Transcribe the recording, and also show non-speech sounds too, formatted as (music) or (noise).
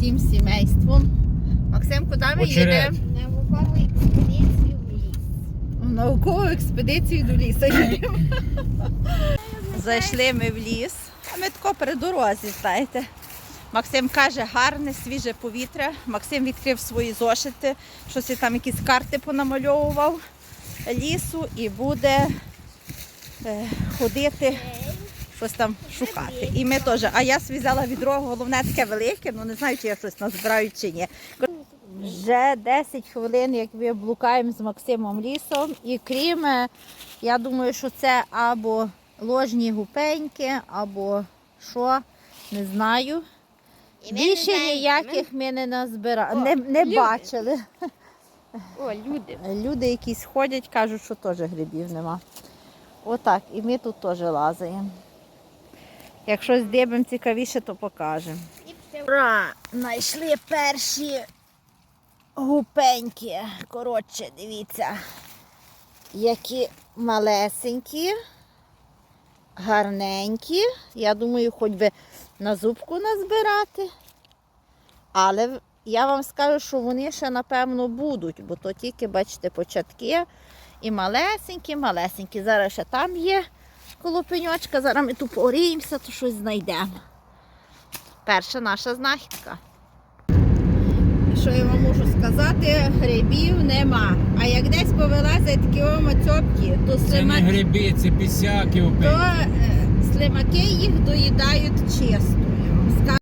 всім сімейством. Максим, куди ми їдемо? Наукову експедицію в ліс. В наукову експедицію до лісу їдемо. (laughs) Зайшли ми в ліс, а ми тако при дорозі, знаєте. Максим каже, гарне, свіже повітря. Максим відкрив свої зошити, щось там якісь карти понамальовував лісу і буде е, ходити, щось там шукати. І ми теж. А я собі взяла відро, головне таке велике, ну не знаю, чи я щось назбираю чи ні. Вже 10 хвилин, як ми блукаємо з Максимом лісом. І крім, е, я думаю, що це або ложні гупеньки, або що, не знаю. І ми не Більше знаємо, ніяких ми не назбирали, О, не, не люди. бачили. О, люди. Люди якісь ходять, кажуть, що теж грибів нема. Отак, і ми тут теж лазаємо. Як щось дивимо цікавіше, то покажемо. Ура! Знайшли перші гупеньки. Коротше, дивіться, які малесенькі, гарненькі. Я думаю, хоч би на зубку назбирати. Але я вам скажу, що вони ще напевно будуть, бо то тільки, бачите, початки. І малесенькі, малесенькі. Зараз ще там є коло пеньочка, зараз ми тут поріємося, то щось знайдемо. Перша наша знахідка. Що я вам можу сказати, грибів нема. А як десь повилазять такі омацьопки, то Це не гриби, це пісяки то е, слимаки їх доїдають чисто.